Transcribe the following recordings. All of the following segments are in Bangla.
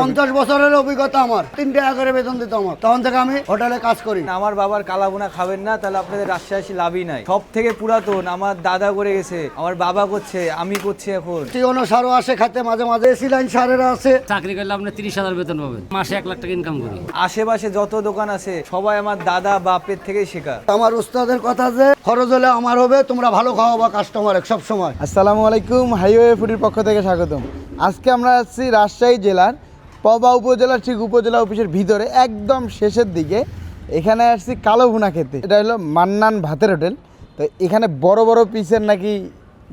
পঞ্চাশ বছরের অভিজ্ঞতা আমার। তিন টাকা করে বেতন দিত আমার। তখন থেকে আমি হোটেলে কাজ করি। আমার বাবার কালাবোনা খাবেন না তাহলে আপনাদের রাজশাহী লাভই নাই। সব থেকে পুরাতন আমার দাদা করে গেছে আমার বাবা করছে আমি করছি এখন। টিওনো সারও আসে খাতে মাঝে মাঝে এসি লাইন সারেরা আছে চাকরি করলে আপনি তিরিশ হাজার বেতন পাবেন। মাসে এক লাখ টাকা ইনকাম করি। আশেপাশে যত দোকান আছে সবাই আমার দাদা বাপের থেকেই শেখা। আমার উস্তাদের কথা যে খরচ হলে আমার হবে তোমরা ভালো খাওয়াবা কাস্টমার সব সময়। আসসালামু আলাইকুম হাইওয়ে ফুডির পক্ষ থেকে স্বাগতম। আজকে আমরা আসছি রাজশাহী জেলার পবা উপজেলার ঠিক উপজেলা অফিসের ভিতরে একদম শেষের দিকে। এখানে আসছি কালো ভুনা খেতে। এটা হলো মান্নান ভাতের হোটেল। তো এখানে বড় বড় পিসের নাকি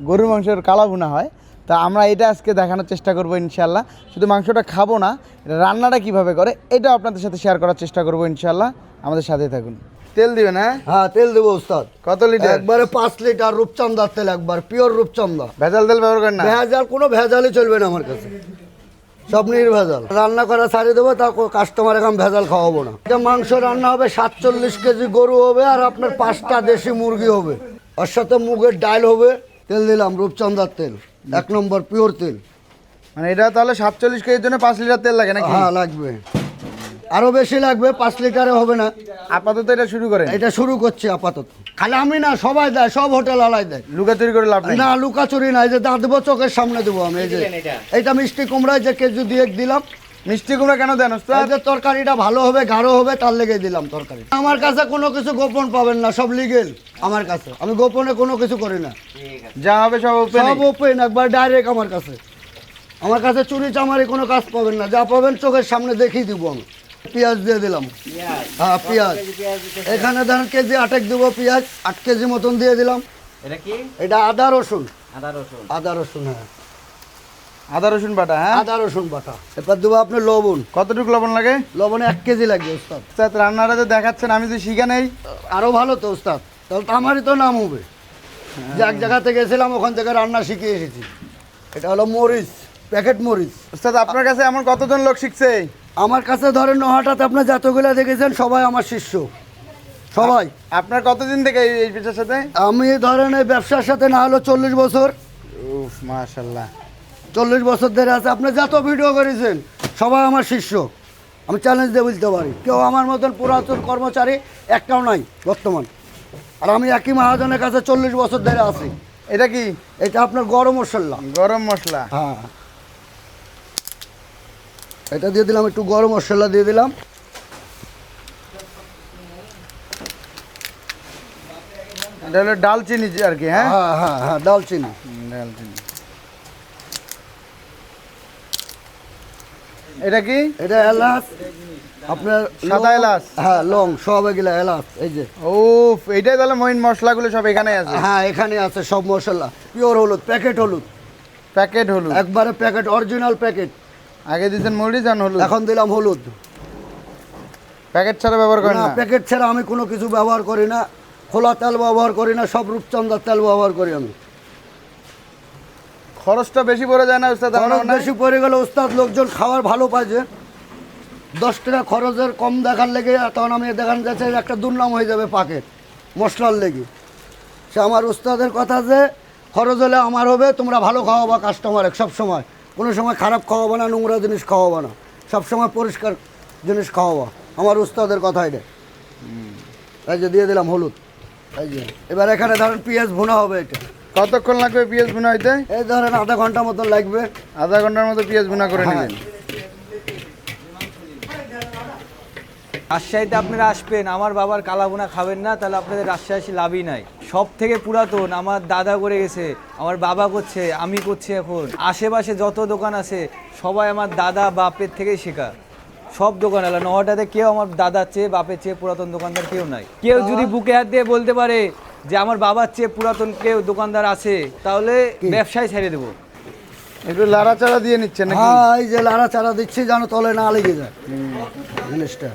গরুর মাংসের কালো ভুনা হয়। তা আমরা এটা আজকে দেখানোর চেষ্টা করব ইনশাল্লাহ শুধু মাংসটা খাব না এটা রান্নাটা কীভাবে করে এটা আপনাদের সাথে শেয়ার করার চেষ্টা করব ইনশাল্লাহ আমাদের সাথে থাকুন। তেল দিবেন হ্যাঁ? হ্যাঁ তেল দেবো উস্তাদ কত লিটার? একবারে পাঁচ লিটার রূপচন্দার তেল একবার পিওর রূপচন্দা ভেজাল তেল ব্যবহার করেন না? ভেজাল কোনো ভেজালই চলবে না আমার কাছে। সব নির্ভেজাল। রান্না করা ছাড়িয়ে দেবো তা কাস্টমার এখন ভেজাল খাওয়াবো না। এটা মাংস রান্না হবে সাতচল্লিশ কেজি গরু হবে আর আপনার পাঁচটা দেশি মুরগি হবে। ওর সাথে মুগের ডাল হবে তেল দিলাম রূপচন্দার তেল এক নম্বর পিওর তেল। মানে এটা তাহলে সাতচল্লিশ কেজির জন্য পাঁচ লিটার তেল লাগে না হ্যাঁ লাগবে। আরও বেশি লাগবে পাঁচ লিটারে হবে না। আপাতত এটা শুরু করেন। এটা শুরু করছি আপাতত। খালি আমি না সবাই দেয় সব হোটেল আলাই দেয় লুকাচুরি করে লাভ নেই। না লুকাচুরি নাই যে দা দেবো চোখের সামনে দেবো আমি এই যে। এইটা মিষ্টি কুমড়ায় যে কেজি দিয়ে দিলাম। মিষ্টি কুমড়া কেন দেন যে তরকারিটা ভালো হবে গাঢ় হবে তার লেগে দিলাম তরকারি। আমার কাছে কোনো কিছু গোপন পাবেন না সব লিগেল আমার কাছে। আমি গোপনে কোনো কিছু করি না। যা হবে সব ওপেন সব ওপেন একবার ডাইরেক্ট আমার কাছে। আমার কাছে চুরি চামারি কোনো কাজ পাবেন না যা পাবেন চোখের সামনে দেখিয়ে দিব আমি। পেঁয়াজ দিয়ে দিলাম। হ্যাঁ পেঁয়াজ। এখানে ধরেন কেজি আটেক দেবো পেঁয়াজ আট কেজি মতন দিয়ে দিলাম। এটা কি? এটা আদা রসুন। আদা রসুন। আদা রসুন হ্যাঁ। আদা রসুন বাটা হ্যাঁ? আদা রসুন বাটা। এবার দেবো আপনার লবণ। কতটুকু লবণ লাগে? লবণে এক কেজি লাগবে ওস্তাদ। ওস্তাদ রান্নাটা যে দেখাচ্ছেন আমি তো শিখে নেই। আরও ভালো তো ওস্তাদ। তাহলে তো আমারই তো নাম হবে। যে এক জায়গা থেকে গেছিলাম ওখান থেকে রান্না শিখে এসেছি। এটা হলো মরিচ প্যাকেট মরিচ। ওস্তাদ আপনার কাছে এমন কতজন লোক শিখছে? আমার কাছে ধরেন নহাটাতে আপনার যতগুলো দেখেছেন সবাই আমার শিষ্য। সবাই। আপনার কতদিন থেকে এই এই পেশার সাথে? আমি ধরেন এই ব্যবসার সাথে না হলো চল্লিশ বছর। উফ মাশাল্লাহ চল্লিশ বছর ধরে আছে। আপনি যত ভিডিও করেছেন সবাই আমার শিষ্য। আমি চ্যালেঞ্জ দিয়ে বুঝতে পারি। কেউ আমার মতন পুরাতন কর্মচারী একটাও নাই বর্তমান। আর আমি একই মহাজনের কাছে চল্লিশ বছর ধরে আছি। এটা কি? এটা আপনার গরম মশলা। গরম মশলা। হ্যাঁ। এটা দিয়ে দিলাম একটু গরম মশলা দিয়ে দিলাম। এটা হলো ডালচিনি আর কি হ্যাঁ? হ্যাঁ হ্যাঁ হ্যাঁ দালচিনি হুম, ডালচিনি। এটা কি? এটা এলাচ আপনার সাদা এলাচ? হ্যাঁ লং সব এগুলা এলাচ এই যে। উফ এইটাই তাহলে মহিন মশলাগুলো সব এখানে আছে? হ্যাঁ এখানে আছে সব মশলা। পিওর হলুদ প্যাকেট হলুদ। প্যাকেট হলুদ। একবারে প্যাকেট অরিজিনাল প্যাকেট আগে দিয়েছেন মরিচ আর হলুদ? এখন দিলাম হলুদ। প্যাকেট ছাড়া ব্যবহার করেন না প্যাকেট ছাড়া আমি কোনো কিছু ব্যবহার করি না। খোলা তেল ব্যবহার করি না সব রূপচন্দার তেল ব্যবহার করি আমি। খরচটা বেশি পড়ে যায় না ওস্তাদ খরচ বেশি পড়ে গেলে ওস্তাদ লোকজন খাবার ভালো যে। দশ টাকা খরচের কম দেখার লেগে তখন আমি দেখান যাচ্ছে একটা দুর্নাম হয়ে যাবে পাকেট মশলার লেগে। সে আমার ওস্তাদের কথা যে খরচ হলে আমার হবে তোমরা ভালো খাওয়াবা কাস্টমার এক সব সময় কোনো সময় খারাপ খাওয়াবো না নোংরা জিনিস খাওয়াবো না। সবসময় পরিষ্কার জিনিস খাওয়াবো। আমার উস্তাদের কথা এটা। এই যে দিয়ে দিলাম হলুদ। এই যে এবার এখানে ধরেন পিঁয়াজ ভুনা হবে এটা। কতক্ষণ লাগবে পিঁয়াজ ভুনা হইতে? এই ধরেন আধা ঘণ্টা মতন লাগবে। আধা ঘণ্টার মতো পিঁয়াজ ভুনা করে হ্যাঁ। নেবেন। রাজশাহীতে আপনারা আসবেন আমার বাবার কালাবোনা খাবেন না তাহলে আপনাদের রাজশাহী লাভই নাই। সব থেকে পুরাতন আমার দাদা করে গেছে আমার বাবা করছে আমি করছি এখন। আশেপাশে যত দোকান আছে সবাই আমার দাদা বাপের থেকেই শেখা। সব দোকান এলা নহটাতে কেউ আমার দাদার চেয়ে বাপের চেয়ে পুরাতন দোকানদার কেউ নাই। কেউ যদি বুকে হাত দিয়ে বলতে পারে যে আমার বাবার চেয়ে পুরাতন কেউ দোকানদার আছে তাহলে ব্যবসায় ছেড়ে দেবো। একটু লাড়াচাড়া দিয়ে নিচ্ছেন নাকি? হ্যাঁ এই যে লাড়া চারা দিচ্ছি যেন তলে না লেগে যায়। জিনিসটা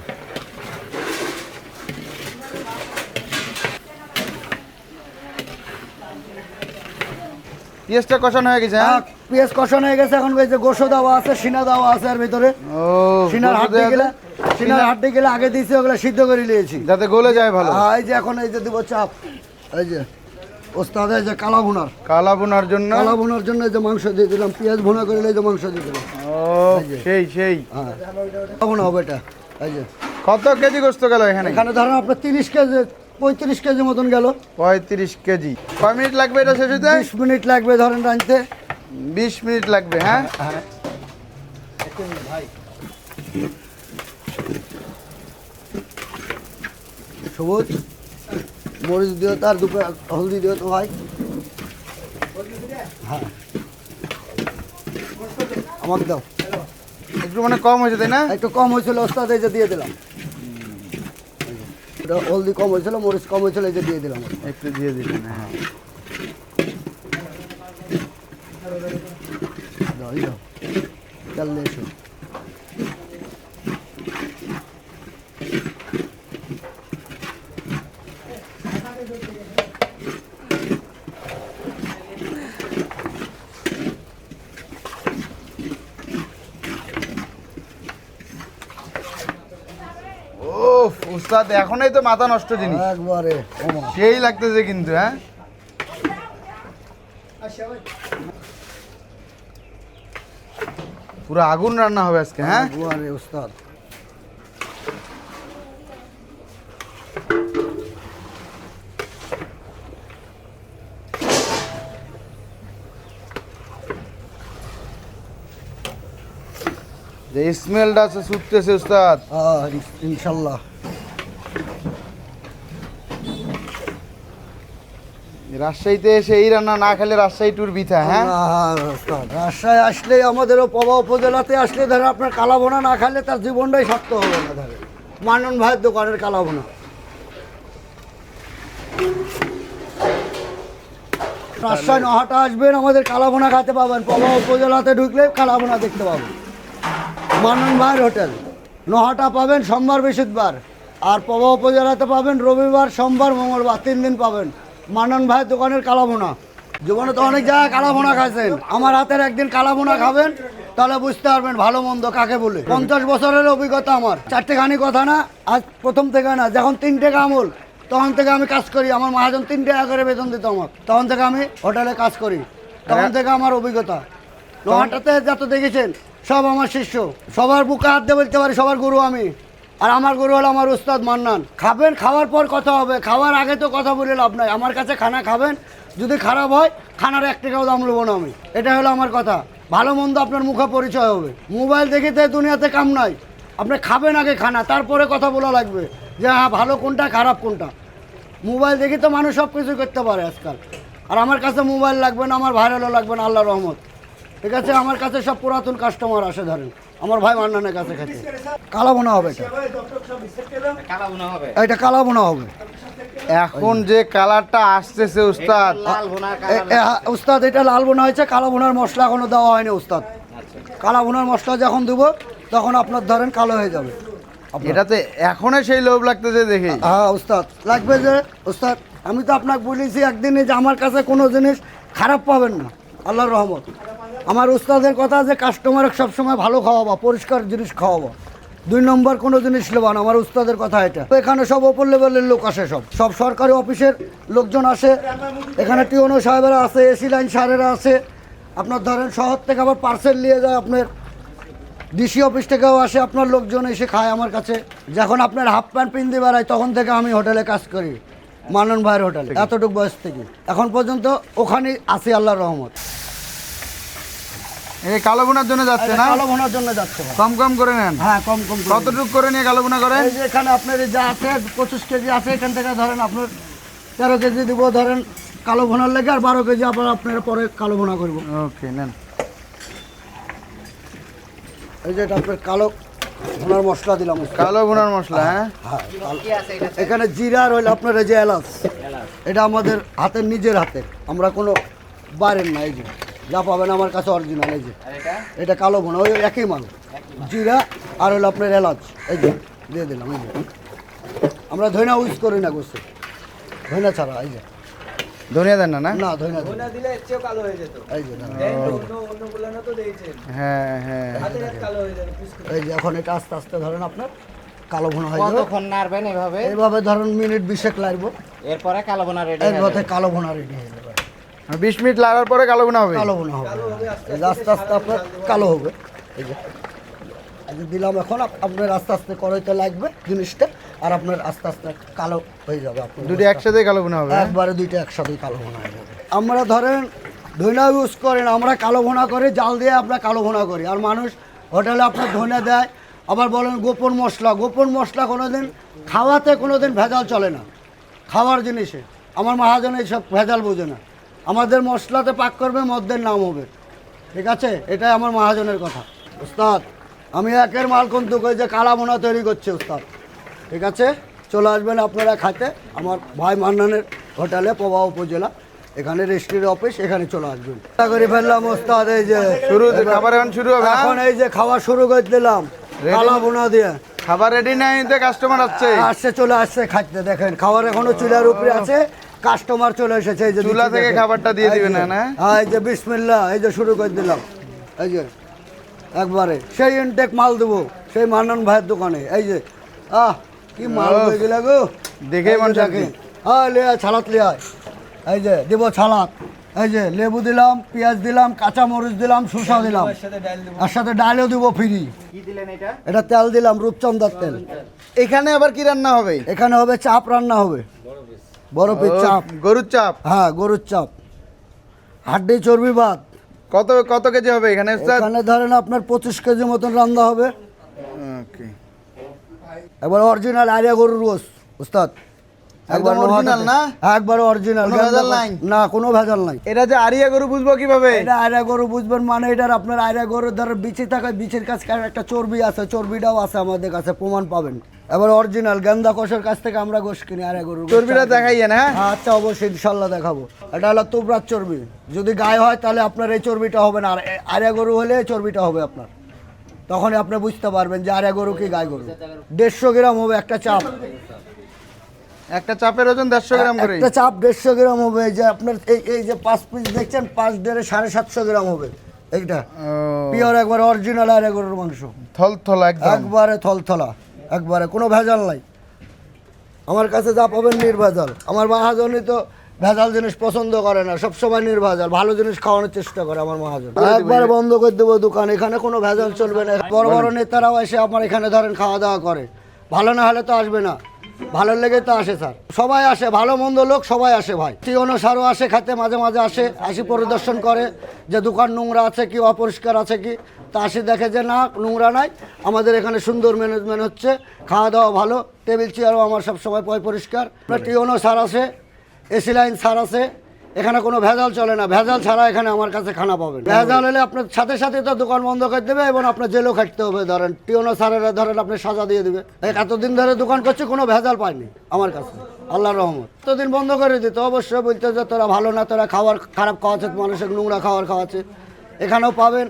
পেঁয়াজটা কষানো হয়ে গেছে হ্যাঁ? হ্যাঁ, পেঁয়াজ কষানো হয়ে গেছে এখন এই যে গোসো দেওয়া আছে সিনা দেওয়া আছে আর ভিতরে। ও সিনার হাড্ডি দেয়া গেলে? সিনার হাড্ডি গেলে আগে দিয়েছি ওগুলো সিদ্ধ করে নিয়েছি। যাতে গলে যায় ভালো। হ্যাঁ এই যে এখন এই যে দিব চাপ এই যে ওস্তাদ এই যে কালা ভুনার। কালা বোনার জন্য? কালা ভুনার জন্য এই যে মাংস দিয়ে দিলাম পেঁয়াজ ভুনা করে এই যে মাংস দিয়ে দিলাম। ও সেই সেই। হ্যাঁ কখন হবে এটা এই যে। কত কেজি গোস্ত গেল এখানে? এখানে ধরেন আপনার তিরিশ কেজি পঁয়ত্রিশ কেজি মতন গেল। পঁয়ত্রিশ কেজি। কয় মিনিট লাগবে এটা শেষ হতে বিশ মিনিট লাগবে ধরেন রাঁধতে। বিশ মিনিট লাগবে হ্যাঁ? হ্যাঁ। সবুজ মরিচ দিও তার দুপুরে হলদি দিও তো ভাই। হ্যাঁ। আমাকে দাও। একটু মানে কম হয়েছে তাই না? একটু কম হয়েছিল ওস্তাদ এই যে দিয়ে দিলাম। হলদি কম হয়েছিল মরিচ কম হয়েছিল এই যে দিয়ে দিলাম। একটু দিয়ে দিলেন হ্যাঁ। দাও দাও। তেল দিয়ে এসো ও উস্তাদ এখনই তো মাথা নষ্ট জিনিস। একবারে সেই লাগতেছে কিন্তু হ্যাঁ? পুরো আগুন রান্না হবে আজকে হ্যাঁ? একবারে ওস্তাদ। যে স্মেলটা আছে ছুটতেছে উস্তাদ ইনশাল্লাহ। রাজশাহীতে এসে এই রান্না না খেলে রাজশাহী টুর বিথা হ্যাঁ? রাজশাহী আসলে আমাদেরও পবা উপজেলাতে আসলে ধরো আপনার কালাভোনা না খেলে তার জীবনটাই শক্ত হবে না, ধরে। মানন ভাইয়ের দোকানের কালাভোনা। রাজশাহী নহাটা আসবেন, আমাদের কালাভোনা খেতে পাবেন। পবা উপজেলাতে ঢুকলে কালাভোনা দেখতে পাবেন। মানন ভাইয়ের হোটেল। নহাটা পাবেন সোমবার বৃহস্পতিবার। আর পবা উপজেলাতে পাবেন রবিবার, সোমবার, মঙ্গলবার, তিন দিন পাবেন। মানন ভাই দোকানের কালাভোনা। জীবনে তো অনেক জায়গায় কালাভোনা খাইছেন। আমার হাতের একদিন কালাভোনা খাবেন, তাহলে বুঝতে পারবেন ভালো মন্দ কাকে বলে। পঞ্চাশ বছরের অভিজ্ঞতা আমার। চারটে খানি কথা না, আজ প্রথম থেকে না, যখন তিনটে আমল তখন থেকে আমি কাজ করি। আমার মহাজন তিন টাকা করে বেতন দিত আমার তখন থেকে আমি হোটেলে কাজ করি। তখন থেকে আমার অভিজ্ঞতা। লোহাটাতে যত দেখেছেন, সব আমার শিষ্য। সবার বুকে হাত দিয়ে বলতে পারি, সবার গুরু আমি। আর আমার গরু হলো আমার উস্তাদ মান্নান, খাবেন, খাওয়ার পর কথা হবে। খাওয়ার আগে তো কথা বলে লাভ নাই। আমার কাছে খানা খাবেন, যদি খারাপ হয়, খানার এক টাকাও দাম নেব না আমি। এটা হলো আমার কথা। ভালো মন্দ আপনার মুখে পরিচয় হবে। মোবাইল দেখিতে দুনিয়াতে কাম নাই। আপনি খাবেন আগে খানা, তারপরে কথা বলা লাগবে। যে হ্যাঁ ভালো কোনটা, খারাপ কোনটা। মোবাইল দেখে তো মানুষ সব কিছু করতে পারে আজকাল। আর আমার কাছে মোবাইল লাগবে না, আমার ভাইরালও লাগবে না আল্লাহ রহমত। ঠিক আছে? আমার কাছে সব পুরাতন কাস্টমার আসে ধরেন। আমার ভাই মান্নানের কাছে খেতে কালা বোনা হবে এটা। এটা কালা বোনা হবে। এখন যে কালারটা আসতেছে উস্তাদ। উস্তাদ এটা লাল বোনা হয়েছে। কালো বোনার মশলা এখনও দেওয়া হয়নি উস্তাদ। কালা বোনার মশলা যখন দেবো তখন আপনার ধরেন কালো হয়ে যাবে। এটাতে এখনই সেই লোভ লাগতেছে দেখি। হ্যাঁ উস্তাদ। লাগবে যে উস্তাদ আমি তো আপনাকে বলেছি একদিনে যে আমার কাছে কোনো জিনিস খারাপ পাবেন না। আল্লাহর রহমত। আমার উস্তাদের কথা যে কাস্টমার সবসময় ভালো খাওয়াবো, পরিষ্কার জিনিস খাওয়াবো। দুই নম্বর কোনো জিনিস নেবা না, আমার উস্তাদের কথা এটা। এখানে সব ওপর লেভেলের লোক আসে সব। সব সরকারি অফিসের লোকজন আসে। এখানে টিওনো সাহেবেরা আছে এসি লাইন সারেরা আছে আপনার ধরেন শহর থেকে আবার পার্সেল নিয়ে যায় আপনার। ডিসি অফিস থেকেও আসে আপনার লোকজন এসে খায় আমার কাছে। যখন আপনার হাফ প্যান্ট পিনতে বেড়ায়, তখন থেকে আমি হোটেলে কাজ করি। মানন ভাইয়ের হোটেলে, এতটুকু বয়স থেকে। এখন পর্যন্ত ওখানে আছি আল্লাহর রহমত। এই কালো বোনার জন্য যাচ্ছে না? কালো ভোনার জন্য যাচ্ছে কম কম করে নেন। হ্যাঁ কম কম। কতটুকু করে নিয়ে কালো বোনা করেন? এই যে এখানে আপনার এই যা আছে পঁচিশ কেজি আছে এখান থেকে ধরেন আপনার তেরো কেজি দিব ধরেন কালো ভোনার লেগে আর বারো কেজি আবার আপনার পরে কালো ভোনা করব। ওকে নেন। এই যে এটা আপনার কালো ভোনার মশলা দিলাম। কালো বোনার মশলা হ্যাঁ? হ্যাঁ, এখানে জিরা রইল আপনার এই যে এলাচ। এটা আমাদের হাতের নিজের হাতে। আমরা কোনো বাইরের না এই যে। যা পাবেন আমার কাছে অরিজিনাল এই যে। এটা? কালো বোনা ওই একই মাল। জিরা আর হলো আপনার এলাচ এই যে দিয়ে দিলাম এই যে। আমরা ধইনা ইউজ করি না গোসে ধইনা ছাড়া এই যে। ধনিয়া দেন না না? না ধইনা দিই না। দিলে এর কালো হয়ে যেত। এই যে না। অন্য তো দিয়েছেন। হ্যাঁ হ্যাঁ। কালো হয়ে যাবে এই যে এখন এটা আস্তে আস্তে ধরেন আপনার কালো ভোনা হয়ে যাবে। কতক্ষণ নাড়বেন এভাবে? এইভাবে ধরেন মিনিট বিশেক লাগবো এরপরে কালো বোনা রেডি এইভাবে কালো ভোনা রেডি হয়ে যাবে। বিশ মিনিট লাগার পরে কালো বোনা হবে। কালো বোনা হবে। আস্তে আস্তে আপনার কালো হবে। এই যে দিলাম এখন আপনার আস্তে আস্তে কড়াইতে লাগবে জিনিসটা আর আপনার আস্তে আস্তে কালো হয়ে যাবে আপনার দুটি একসাথে কালো ভুনা হবে হ্যাঁ? একবারে দুইটা একসাথেই কালো ভোনা হয়ে যাবে। আমরা ধরেন ধনা ইউজ করেন আমরা কালো ভোনা করি জাল দিয়ে আমরা কালো ভোনা করি। আর মানুষ হোটেলে আপনার ধনে দেয় আবার বলেন গোপন মশলা। গোপন মশলা কোনোদিন খাওয়াতে কোনোদিন ভেজাল চলে না খাওয়ার জিনিসে। আমার মহাজন এইসব ভেজাল বোঝে না। আমাদের মশলাতে পাক করবে মদ্যের নাম হবে। ঠিক আছে? এটাই আমার মহাজনের কথা। উস্তাদ আমি একের মাল কিন্তু কই যে কালা মোনা তৈরি করছে উস্তাদ। ঠিক আছে? চলে আসবেন আপনারা খাইতে। আমার ভাই মান্নানের হোটেলে পবা উপজেলা। এখানে রেস্টুরেন্ট অফিস এখানে চলে আসবেন। করে ফেললাম ওস্তাদ এই যে শুরু খাবার এখন শুরু হবে হ্যাঁ? এখন এই যে খাওয়া শুরু করে দিলাম কালা বোনা দিয়ে। খাবার রেডি নাই কাস্টমার আসছে। আসছে চলে আসছে খাইতে দেখেন। খাবার এখনও চুলার উপরে আছে। কাস্টমার চলে এসেছে এই যে চুলা থেকে খাবারটা দিয়ে দিবেন না, না? হ্যাঁ এই যে বিসমিল্লাহ এই যে শুরু করে দিলাম। এই যে একবারে। সেই ইনটেক মাল দেবো সেই মান্নান ভাইয়ের দোকানে। এই যে আহ কি মাল হয়ে গেলে গো। দেখে মন। দেখেন। হ্যাঁ লে আয়, ছালাত লে আয়। এই যে দিব ছালাত। এই যে লেবু দিলাম পেঁয়াজ দিলাম কাঁচা মরিচ দিলাম শুষা দিলাম। সাথে ডাল দেবো। আর সাথে ডালও দিব ফ্রি। কি দিলেন এটা? এটা তেল দিলাম রূপচন্দার তেল। এখানে আবার কি রান্না হবে? এখানে হবে চাপ রান্না হবে। ও, চাপ। গরুর চাপ? হ্যাঁ গরুর চাপ। হাড্ডি চর্বি ভাত। কত কত কেজি হবে এখানে এখানে ধরেন আপনার পঁচিশ কেজি মতন রান্না হবে। ওকে। এবার অরিজিনাল আরিয়া গরুর রোস উস্তাদ একদম নোহাটাতে- না? একবার অরিজিনাল ভেজাল নাই? না কোনো ভেজাল নাই। এটা যে আরিয়া গরু বুঝব কীভাবে? এটা আয়রা গরু বুঝবেন মানে এটার আপনার বিচি থাকে বিচির কাছে একটা চর্বি আছে চর্বিটাও আছে আমাদের কাছে প্রমাণ পাবেন। এবার অরিজিনাল গেন্দা কষের কাছ থেকে আমরা গোশ কিনি আয়রা গরু চর্বিটা দেখাইয়েন হ্যাঁ? আচ্ছা অবশ্যই ইনশাল্লাহ দেখাবো। এটা হলো তুবরার চর্বি। যদি গায়ে হয় তাহলে আপনার এই চর্বিটা হবে না আর গরু হলে এই চর্বিটা হবে আপনার। তখনই আপনি বুঝতে পারবেন যে আরিয়া গরু কি গায়ে গরু। দেড়শো গ্রাম হবে একটা চাপ। একটা চাপের ওজন দেড়শো গ্রাম করে একটা চাপ দেড়শো গ্রাম হবে এই যে আপনার এই এই যে পাঁচ পিস দেখছেন পাঁচ দেড়ে সাড়ে সাতশো গ্রাম হবে। এইটা পিওর একবার অরিজিনাল আরিয়া গরুর মাংস। থল থল একদম। একবারে থলথলা একবারে কোনো ভেজাল নাই। আমার কাছে যা পাবেন নির্ভেজাল। আমার মহাজনই তো ভেজাল জিনিস পছন্দ করে না সবসময় নির্ভেজাল ভালো জিনিস খাওয়ানোর চেষ্টা করে আমার মহাজন। একবার বন্ধ করে দেবো দোকান এখানে কোনো ভেজাল চলবে না। বড় বড় নেতারাও এসে আমার এখানে ধরেন খাওয়া দাওয়া করে। ভালো না হলে তো আসবে না। ভালো লেগে তো আসে, স্যার। সবাই আসে, ভালো মন্দ লোক সবাই আসে, ভাই। টিওনো সারও আসে, খাতে মাঝে মাঝে আসে, আসি পরিদর্শন করে যে দোকান নোংরা আছে কি, অপরিষ্কার আছে কি, তা আসি দেখে যে না, নোংরা নাই। আমাদের এখানে সুন্দর ম্যানেজমেন্ট হচ্ছে, খাওয়া দাওয়া ভালো, টেবিল চেয়ারও আমার সব সময় পয় পরিষ্কার। টিওনো সার আছে এসি লাইন সার আছে এখানে কোনো ভেজাল চলে না। ভেজাল ছাড়া এখানে আমার কাছে খানা পাবেন। ভেজাল হলে আপনার সাথে সাথে তো দোকান বন্ধ করে দেবে এবং আপনার জেলও খাটতে হবে, ধরেন। টিওনো সারেরা ধরেন আপনি সাজা দিয়ে দেবে। এতদিন ধরে দোকান করছে, কোনো ভেজাল পায়নি আমার কাছে। আল্লাহর রহমত। এতদিন বন্ধ করে দিত, অবশ্যই বলতে যে তোরা ভালো না, তোরা খাবার খারাপ খাওয়াচ্ছে, মানুষের নোংরা খাবার খাওয়াচ্ছে। এখানেও পাবেন।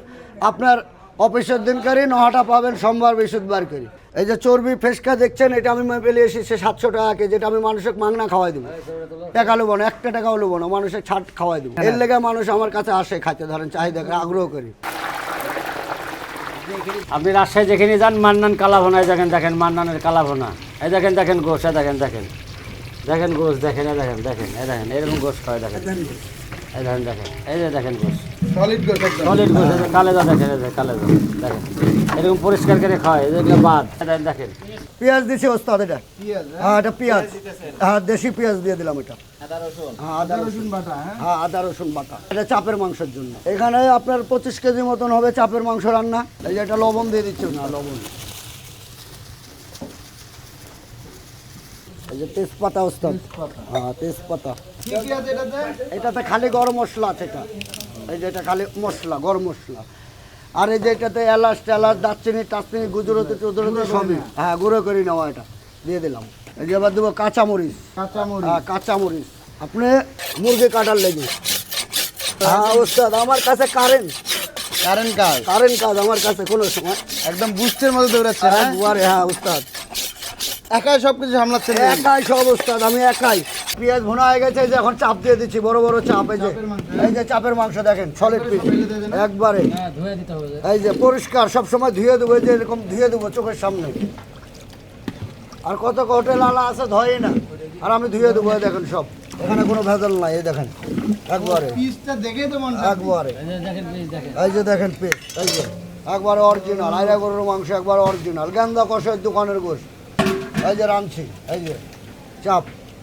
আপনার অফিসের দিনকারই নহাটা পাবেন, সোমবার বৃহস্পতিবার করি। এই যে চর্বি ফেসকা দেখছেন এটা আমি পেলে এসেছি সাতশো টাকা কেজি যেটা আমি মানুষের মাংনা খাওয়াই দেবো। টাকা নেব না একটা টাকাও নেব না মানুষের ছাট খাওয়াই দেবো। এর লেগে মানুষ আমার কাছে আসে খাইতে ধরেন চাহিদা আগ্রহ করি। আপনি রাজশাহী যেখানে যান মান্নান কালাভোনায় দেখেন দেখেন মান্নানের কালাভোনা। এই দেখেন দেখেন গোস এ দেখেন দেখেন। দেখেন গোস দেখেন এ দেখেন দেখেন এই দেখেন এরকম গোস খায় দেখেন। এই দেখেন দেখেন এই যে দেখেন গোস সলিড গোস সলিড গোস কালেজা দেখেন কালেজা দেখেন। এরকম পরিষ্কার করে খায় এগুলো বাদ দেখেন। পেঁয়াজ দিছি ওস্তাদ এটা। হ্যাঁ? এটা পেঁয়াজ। হ্যাঁ দেশি পেঁয়াজ দিয়ে দিলাম এটা। হ্যাঁ আদা রসুন। বাটা হ্যাঁ? আদা রসুন বাটা। এটা চাপের মাংসের জন্য। এখানে আপনার পঁচিশ কেজি মতন হবে চাপের মাংস রান্না। এই যে এটা লবণ দিয়ে দিচ্ছি না লবণ। এই যে তেজপাতা ওস্তাদ। হ্যাঁ তেজপাতা। এটাতে খালি গরম মশলা আছে এটা। এই যে এটা খালি মশলা গরম মশলা। আর এই যে এটাতে এলাচ টেলাচ দারচিনি টাচচিনি গুজরাতি টুজরাতি সবই। হ্যাঁ গুঁড়ো করে নেওয়া এটা দিয়ে দিলাম। এই যে এবার দেবো কাঁচামরিচ। কাঁচামরিচ। হ্যাঁ কাঁচামরিচ। আপনি মুরগি কাটার লেগে। হ্যাঁ ওস্তাদ আমার কাছে কারেন্ট কারেন্ট কাজ। কারেন্ট কাজ আমার কাছে কোনো সময়। একদম বুস্টের মধ্যে দৌড়াচ্ছে হ্যাঁ? হ্যাঁ ওস্তাদ। একাই সব সবকিছু সামলাচ্ছেন একাই সব ওস্তাদ আমি একাই। পেঁয়াজ ভোনা হয়ে গেছে এই যে এখন চাপ দিয়ে দিচ্ছি বড় বড় চাপ এই যে এই যে চাপের মাংস দেখেন সলিড পিস একবারে। এই যে পরিষ্কার সব সময় ধুয়ে দেবো যে এরকম ধুয়ে দেবো চোখের সামনে। আর কত হোটেল আলা আছে ধোয় না। আর আমি ধুয়ে দেবো দেখেন সব। এখানে কোনো ভেজাল নাই এই দেখেন একবারে। একবারে। এই যে দেখেন পিস এই যে একবার অরিজিনাল আইরা গরুর মাংস একবার অরিজিনাল গেন্দা কষের দোকানের গোস এই যে রাঁধছি এই যে চাপ।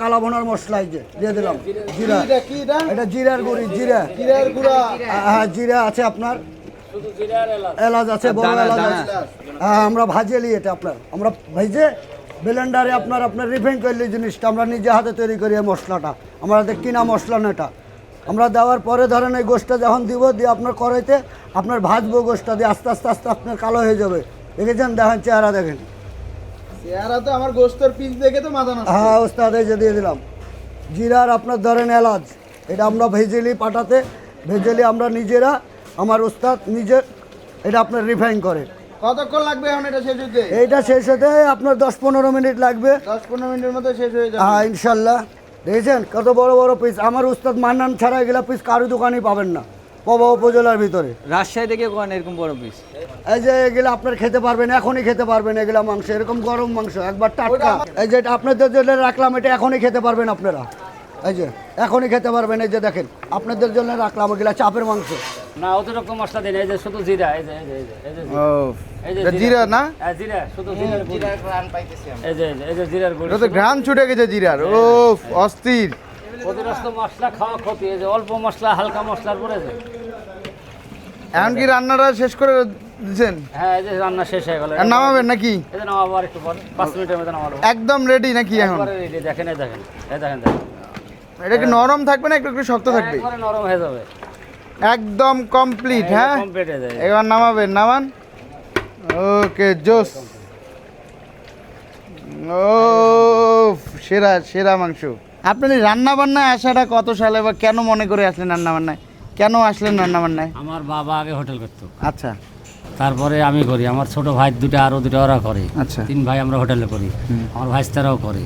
কালাভোনার মশলা যে দিয়ে দিলাম। জিরা। এটা কি এটা? এটা জিরার গুঁড়ি জিরা। জিরার গুঁড়া। হ্যাঁ জিরা আছে আপনার। এলাচ। আছে বড় এলাচ আছে। হ্যাঁ আমরা ভাজে নিই এটা আপনার। আমরা ভেজে ব্লেন্ডারে আপনার আপনার রিফাইন করলে জিনিসটা আমরা নিজে হাতে তৈরি করি এই মশলাটা। আমাদের কিনা মশলা না এটা। আমরা দেওয়ার পরে ধরেন এই গোষ্ঠটা যখন দিব দিয়ে আপনার কড়াইতে আপনার ভাজবো গোষ্ঠটা দিয়ে আস্তে আস্তে আস্তে আপনার কালো হয়ে যাবে। দেখেছেন? দেখেন চেহারা দেখেন। চেহারা তো আমার গোস্তর পিস দেখে তো মাথা নষ্ট। হ্যাঁ ওস্তাদ এই যে দিয়ে দিলাম। জিরার আপনার ধরেন এলাচ। এটা আমরা ভেজেলি পাটাতে। ভেজেলি আমরা নিজেরা আমার ওস্তাদ নিজে এটা আপনার রিফাইন করে। কতক্ষণ লাগবে এখন এটা শেষ হতে এইটা শেষ হতে আপনার দশ পনেরো মিনিট লাগবে। দশ পনেরো মিনিটের মধ্যে শেষ হয়ে যাবে। হ্যাঁ ইনশাল্লাহ। দেখেছেন কত বড় বড় পিস আমার উস্তাদ মান্নান ছাড়া এগুলা পিস কারও দোকানেই পাবেন না। পবা উপজেলার ভিতরে। রাজশাহী থেকে কোন এরকম বড় পিস এই যে এগুলো আপনার খেতে পারবেন এখনই খেতে পারবেন এগুলা মাংস এরকম গরম মাংস একবার টাটকা। এই যে আপনাদের জন্য রাখলাম এটা এখনই খেতে পারবেন আপনারা। এই যে এখনই খেতে পারবেন এই যে দেখেন আপনাদের জন্য রাখলাম এগুলা চাপের মাংস। না অতিরিক্ত মশলা দিন এই যে শুধু জিরা এই যে এই যে এই যে, এই যে ও এই যে এটা জিরা। না? হ্যাঁ জিরা শুধু জিরার জিরার ঘ্রাণ পাইতেছি আমি। এই যে এই যে, জিরার গুঁড়ি। এটা তো ঘ্রাণ ছুটে গেছে জিরার। ও অস্থির। অতিরিক্ত মশলা খাওয়া ক্ষতি অল্প মশলা হালকা মশলার পরে যে এখন কি রান্নাটা শেষ করে দিচ্ছেন হ্যাঁ এই যে রান্না শেষ হয়ে গেল। নামাবেন নাকি? এই যে নামাবো আর একটু পরে পাঁচ মিনিটের মধ্যে নামাবো। একদম রেডি নাকি এখন? ready, দেখেন এই দেখেন এই দেখেন দেখেন। এটা কি নরম থাকবে না একটু একটু শক্ত থাকবে? একবারে নরম হয়ে যাবে। একদম কমপ্লিট হ্যাঁ কমপ্লিট হয়ে যাবে। এবার নামাবেন নামান। ওকে জোস। ও সেরা সেরা মাংস। আপনার এই রান্না বান্নায় আসাটা কত সালে বা কেন মনে করে আসলেন রান্না বান্নায় কেন আসলেন রান্না বান্নায় আমার বাবা আগে হোটেল করতো। আচ্ছা। তারপরে আমি করি আমার ছোট ভাই দুটো আরও দুটো ওরা করে। আচ্ছা। তিন ভাই আমরা হোটেলে করি আমার ভাইস্তারাও করে।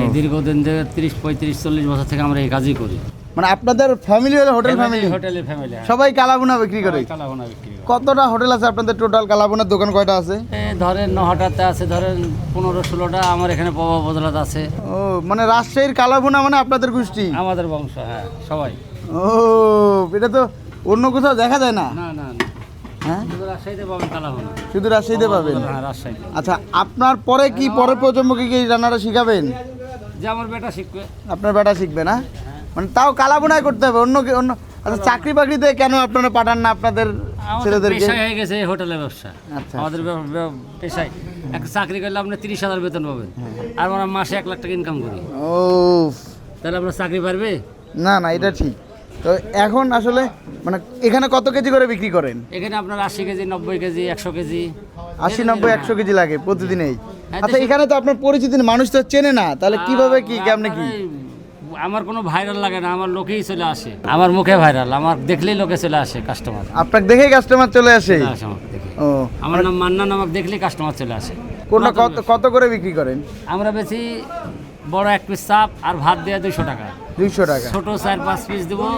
এই দীর্ঘদিন থেকে তিরিশ পঁয়ত্রিশ চল্লিশ বছর থেকে আমরা এই কাজই করি। মানে আপনাদের ফ্যামিলি হলো হোটেল ফ্যামিলি হোটেলের ফ্যামিলি সবাই কালাবুনা বিক্রি করে। কালাভোনা বিক্রি করে। কতটা হোটেল আছে আপনাদের টোটাল? কালাবুনার দোকান কয়টা আছে? ধরেন নহাটাতে আছে ধরেন পনেরো ষোলোটা আমার এখানে পবা বদলাত আছে। ও মানে রাজশাহীর কালাবুনা মানে আপনাদের গোষ্ঠী? আমাদের বংশ হ্যাঁ সবাই। ও এটা তো অন্য কোথাও দেখা যায় না? না না হ্যাঁ? শুধু রাজশাহীতে পাবেন হ্যাঁ রাজশাহী আচ্ছা আপনার পরে কি পরের প্রজন্মকে কি রান্নাটা শিখাবেন? যে আমার বেটা শিখবে। আপনার বেটা শিখবে না? মানে তাও কালাবোনায় করতে হবে অন্য অন্য আচ্ছা চাকরি বাকরিতে কেন আপনারা পাঠান না আপনাদের আমাদের ছেলেদেরকে? পেশায় হয়ে গেছে হোটেলের ব্যবসা। আচ্ছা। আমাদের ব্য- ব্য- পেশায়। একটা চাকরি করলে আপনি তিরিশ হাজার বেতন পাবেন। আর আমরা মাসে এক লাখ টাকা ইনকাম করি। ও তাহলে আপনার চাকরি পারবে না না এটা ঠিক। তো এখন আসলে মানে এখানে কত কেজি করে বিক্রি করেন? এখানে আপনার আশি কেজি নব্বই কেজি একশো কেজি। আশি নব্বই একশো কেজি লাগে প্রতিদিনেই। হ্যাঁ, আচ্ছা এখানে তো আপনার পরিচিতি মানুষ তো চেনে না। তাহলে কীভাবে কি কেমনে কি? আমার কোনো ভাইরাল লাগে না আমার লোকেই চলে আসে। আমার মুখে ভাইরাল আমার দেখলেই লোকে চলে আসে কাস্টমার আপনাকে দেখেই কাস্টমার চলে আসে? আসে আমাকে দেখে। ও। আমার নাম মান্নান আমাকে দেখলেই কাস্টমার চলে আসে। কোনটা কত কত করে বিক্রি করেন? আমরা বেশি বড় এক পিস চাপ আর ভাত দেওয়া দুইশো টাকা। দুইশো টাকা। ছোট চার পাঁচ পিস দেবো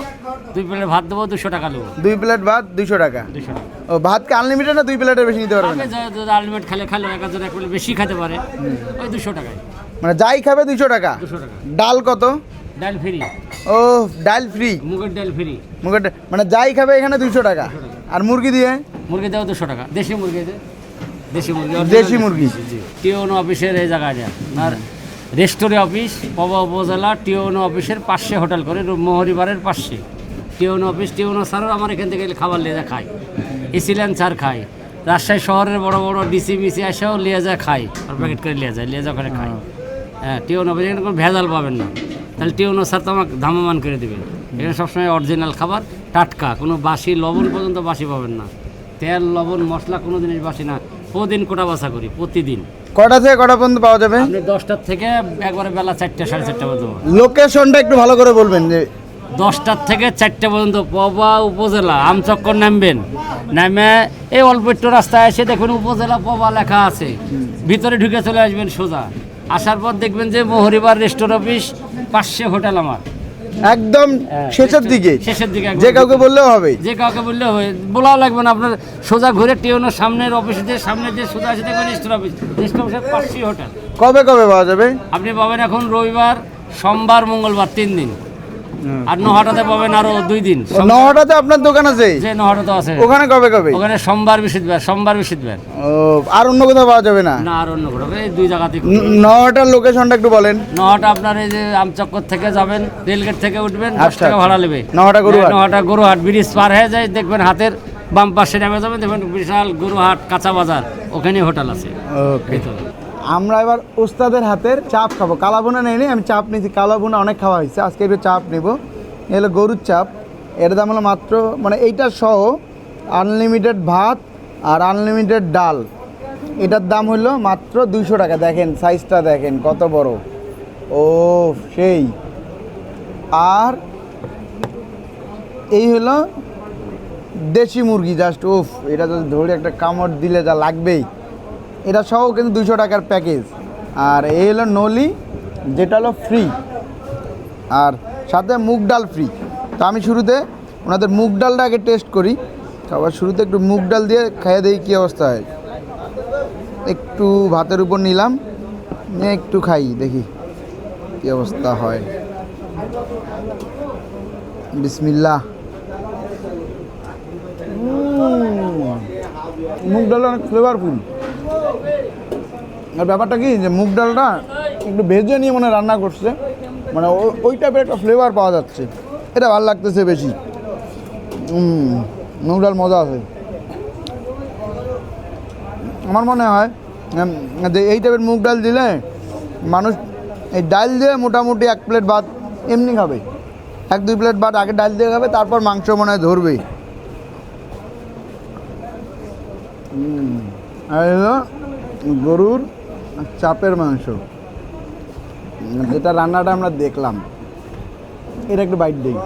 দুই প্লেট ভাত দেবো দুশো টাকা নেব। দুই প্লেট ভাত দুইশো টাকা। দুশো টাকা। ও ভাত কি আনলিমিটেড না দুই প্লেটের বেশি নিতে পারবেন? না? আলটিমেট খেলে খেলো এক একজন এক প্লেট বেশি খেতে পারে ওই দুশো টাকায়। মানে যাই খাবে দুইশো টাকা। দুশো টাকা। ডাল কত? ডাল ফ্রি। ও ডাল ফ্রি। মুগের ডাল ফ্রি। মুখের ডা- মানে যাই খাবে এখানে দুইশো টাকা। আর মুরগি দিয়ে? মুরগি দেওয়া দুশো টাকা। দেশি মুরগি দেশি মুরগি। দেশি মুরগি। টিওন অফিসের এই জায়গাটা আর রেস্টোরে অফিস পবা উপজেলা টিওন অফিসের পাশে হোটেল করে মোহরিবারের পাশে। টিওন অফিস টিওন স্যারও আমার এখান থেকে খাবার লিয়ে খায়। এসিলেন স্যার খায়। রাজশাহী শহরের বড় বড় ডিসি মিসি এসেও লিয়ে যায় খায়। আর প্যাকেট করে লিয়ে যায় লিয়ে যায় ওখানে খায়। হ্যাঁ টিওন অফিস এখানে কোনো ভেজাল পাবেন না। তাহলে টিওন স্যার তো আমাকে ধামামান করে দেবেন। এখানে সবসময় অরিজিনাল খাবার টাটকা কোনো বাসি লবণ পর্যন্ত বাসি পাবেন না। তেল লবণ মশলা কোনো জিনিস বাসি না। প্রতিদিন কোটা বাসা করি প্রতিদিন। কটা থেকে কটা পর্যন্ত পাওয়া যাবে? আপনি দশটার থেকে একবারে বেলা চারটে সাড়ে চারটা পর্যন্ত লোকেশনটা একটু ভালো করে বলবেন যে দশটার থেকে চারটে পর্যন্ত পবা উপজেলা আমচক্কর নামবেন। নামে এই অল্প একটু রাস্তায় এসে দেখুন উপজেলা পবা লেখা আছে। ভিতরে ঢুকে চলে আসবেন সোজা। আসার পর দেখবেন যে মোহরিবার রেস্টোর অফিস পাশে হোটেল আমার। একদম হ্যাঁ, শেষের দিকে। শেষের দিকে যে কাউকে বললেও হবে। যে কাউকে বললেও হবে। বলাও লাগবে না আপনার সোজা ঘুরে টিউনের সামনের অফিসে দিয়ে সামনে যে সোজা আছে দেখবেন রেস্টোর অফিস রেস্টোর অফিসের পাশেই হোটেল কবে কবে পাওয়া যাবে? আপনি পাবেন এখন রবিবার সোমবার মঙ্গলবার তিন দিন। আর নহটাতে পাবেন আরও দুই দিন। নটাতে আপনার দোকান আছে? যে নহটাতে আছে। ওখানে কবে কবে? ওখানে সোমবার বৃহস্পতিবার সোমবার বৃহস্পতিবার ও আর অন্য কোথাও পাওয়া যাবে না? না আর অন্য কোথাও। এই দুই জায়গাতে ন- নটার লোকেশনটা একটু বলেন। নহটা আপনার এই যে আমচক্কর থেকে যাবেন রেলগেট থেকে উঠবেন দশ আচ্ছা, টাকা ভাড়া নেবে। নহটা গরুহাট। নহটা গরুহাট ব্রিজ পার হয়ে যায় দেখবেন হাতের বাম পাশে নেমে যাবেন দেখবেন বিশাল গরুহাট কাঁচা বাজার ওখানে হোটেল আছে। ওকে। আমরা এবার ওস্তাদের হাতের চাপ খাব। কালাবোনা নেই আমি চাপ নিয়েছি। কালাবোনা অনেক খাওয়া হয়েছে। আজকে একটু চাপ নেব। এ হলো গরুর চাপ। এর দাম হলো মাত্র মানে এইটা সহ আনলিমিটেড ভাত আর আনলিমিটেড ডাল। এটার দাম হলো মাত্র দুইশো টাকা। দেখেন সাইজটা দেখেন, কত বড়। ও সেই। আর এই হলো দেশি মুরগি জাস্ট উফ এটা যদি ধরে একটা কামড় দিলে যা লাগবেই। এটা সহ কিন্তু দুশো টাকার প্যাকেজ আর এই হলো নলি, যেটা হলো ফ্রি আর সাথে মুগ ডাল ফ্রি তো আমি শুরুতে ওনাদের মুগ ডালটা আগে টেস্ট করি। আবার শুরুতে একটু মুগ ডাল দিয়ে খাইয়ে দিই কী অবস্থা হয়। একটু ভাতের উপর নিলাম, নিয়ে একটু খাই, দেখি কী অবস্থা হয়। বিসমিল্লাহ। মুগ ডাল অনেক ফ্লেভারফুল আর ব্যাপারটা কি যে মুগ ডালটা একটু ভেজে নিয়ে মনে রান্না করছে। মানে ওই টাইপের একটা ফ্লেভার পাওয়া যাচ্ছে। এটা ভালো লাগতেছে বেশি। মুগ ডাল মজা আছে। আমার মনে হয় যে এই টাইপের মুগ ডাল দিলে মানুষ এই ডাল দিয়ে মোটামুটি এক প্লেট ভাত এমনি খাবে। এক দুই প্লেট ভাত আগে ডাল দিয়ে খাবে তারপর মাংস মনে হয় ধরবে। হুম, আর গরুর চাপের মাংস। যেটা রান্নাটা আমরা দেখলাম। এটা একটু বাইট দিই।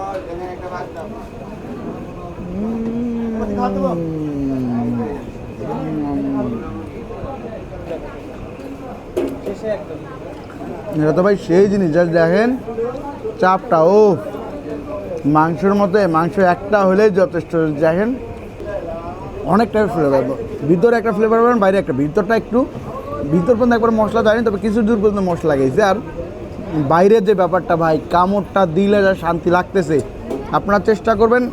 এটা তো ভাই সেই জিনিস যা দেখেন, চাপটা ও মাংসের মতো মাংস একটা হলেই যথেষ্ট। দেখেন অনেক টাইপের ফ্লেভার ভিতরে একটা ফ্লেভার পাবেন বাইরে একটা। ভিতরটা একটু ভিতর পর্যন্ত একবার মশলা দেয়নি, তবে কিছু দূর পর্যন্ত মশলা গেছে আর বাইরের যে ব্যাপারটা ভাই, কামড়টা দিলে যা শান্তি লাগতেছে। আপনারা চেষ্টা করবেন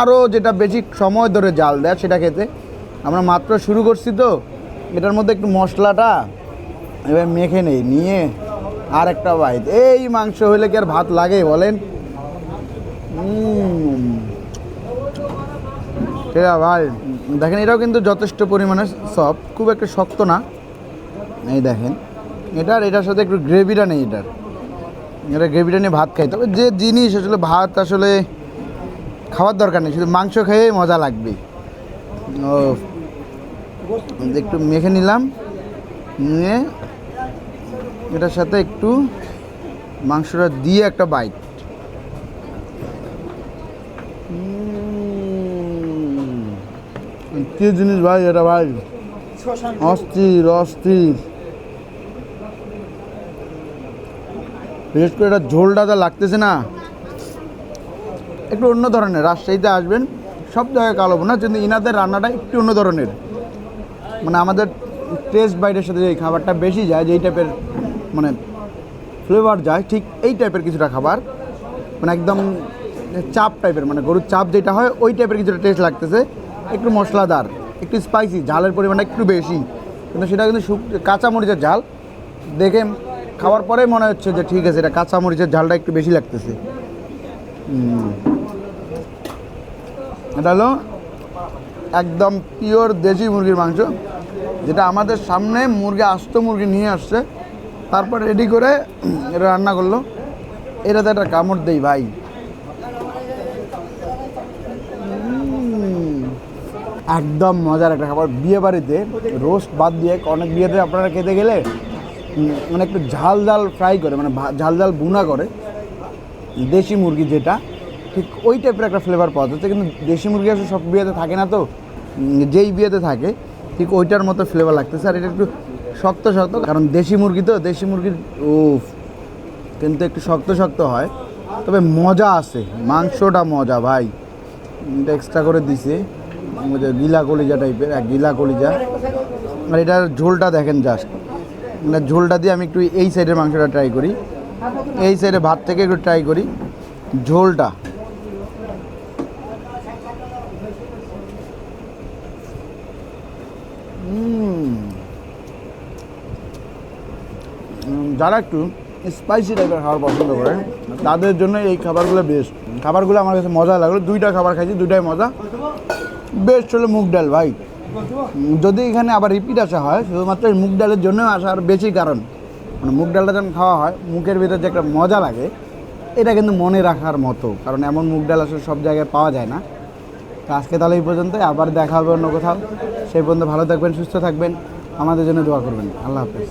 আরও যেটা বেশি সময় ধরে জাল দেয় সেটা খেতে। আমরা মাত্র শুরু করছি তো। এটার মধ্যে একটু মশলাটা এবার মেখে নেই, নিয়ে আর একটা বাইট এই মাংস হলে কি আর ভাত লাগে বলেন। ভাই, দেখেন এটাও কিন্তু যথেষ্ট পরিমাণে সফট খুব একটা শক্ত না। এই দেখেন। এটার এটার সাথে একটু গ্রেভিটা নেই এটার। এটা গ্রেভিটা নিয়ে ভাত খাই তবে যে জিনিস আসলে ভাত আসলে খাওয়ার দরকার নেই, শুধু মাংস খেয়ে মজা লাগবে ও একটু মেখে নিলাম, নিয়ে এটার সাথে একটু মাংসটা দিয়ে একটা বাইট জিনিস ভাই এটা ভাই? অস্থির অস্থির। বিশেষ করে এটা ঝোলটা যা লাগতেছে না। একটু অন্য ধরনের, রাজশাহীতে আসবেন, সব জায়গায় কালো না কিন্তু ইনাদের রান্নাটা একটু অন্য ধরনের। মানে আমাদের টেস্ট বাইটের সাথে যে খাবারটা বেশি যায় যেই টাইপের মানে ফ্লেভার যায়, ঠিক এই টাইপের কিছুটা খাবার। মানে একদম চাপ টাইপের মানে গরুর চাপ যেটা হয়, ওই টাইপের কিছুটা টেস্ট লাগতেছে। একটু মশলাদার। একটু স্পাইসি ঝালের পরিমাণটা একটু বেশি। কিন্তু সেটা কিন্তু কাঁচা মরিচের ঝাল। দেখে খাওয়ার পরে মনে হচ্ছে যে ঠিক আছে, এটা কাঁচা মরিচের ঝালটা একটু বেশি লাগতেছে। এটা হলো একদম পিওর দেশি মুরগির মাংস, যেটা আমাদের সামনে মুরগি আস্ত মুরগি নিয়ে আসছে। তারপর রেডি করে এটা রান্না করল। এটাতে একটা কামড় দেই ভাই। একদম মজার একটা খাবার। বিয়ে বাড়িতে রোস্ট বাদ দিয়ে অনেক বিয়েতে আপনারা খেতে গেলে মানে একটু ঝাল ঝাল ফ্রাই করে মানে ঝাল ঝাল বুনা করে, দেশি মুরগি যেটা, ঠিক ওই টাইপের একটা ফ্লেভার পাওয়া যাচ্ছে। কিন্তু দেশি মুরগি আসলে সব বিয়েতে থাকে না তো যেই বিয়েতে থাকে, ঠিক ওইটার মতো ফ্লেভার লাগতেছে। আর এটা একটু শক্ত শক্ত, কারণ দেশি মুরগি তো, দেশি মুরগির, উফ, কিন্তু একটু শক্ত শক্ত হয়। তবে মজা আছে, মাংসটা মজা ভাই। এক্সট্রা করে দিছে। গিলা কলিজা টাইপের এক গিলা কলিজা। আর এটার ঝোলটা দেখেন জাস্ট মানে ঝোলটা দিয়ে আমি একটু এই সাইডের মাংসটা ট্রাই করি। এই সাইডে ভাত থেকে একটু ট্রাই করি। ঝোলটা। যারা একটু স্পাইসি টাইপের খাবার পছন্দ করে, তাদের জন্য এই খাবারগুলো বেস্ট খাবারগুলো আমার কাছে মজা লাগল। দুইটা খাবার খাইছি, দুইটাই মজা। বেস্ট হলো মুগ ডাল ভাই। যদি এখানে আবার রিপিট আসা হয়, শুধুমাত্র এই মুগ ডালের জন্য আসার বেশি কারণ। মানে মুগ ডালটা যখন খাওয়া হয়, মুখের ভিতরে যে একটা মজা লাগে, এটা কিন্তু মনে রাখার মতো। কারণ এমন মুগ ডাল আসলে সব জায়গায় পাওয়া যায় না। তো আজকে তাহলে এই পর্যন্ত আবার দেখা হবে অন্য কোথাও। সেই পর্যন্ত ভালো থাকবেন, সুস্থ থাকবেন। আমাদের জন্য দোয়া করবেন। আল্লাহ হাফেজ।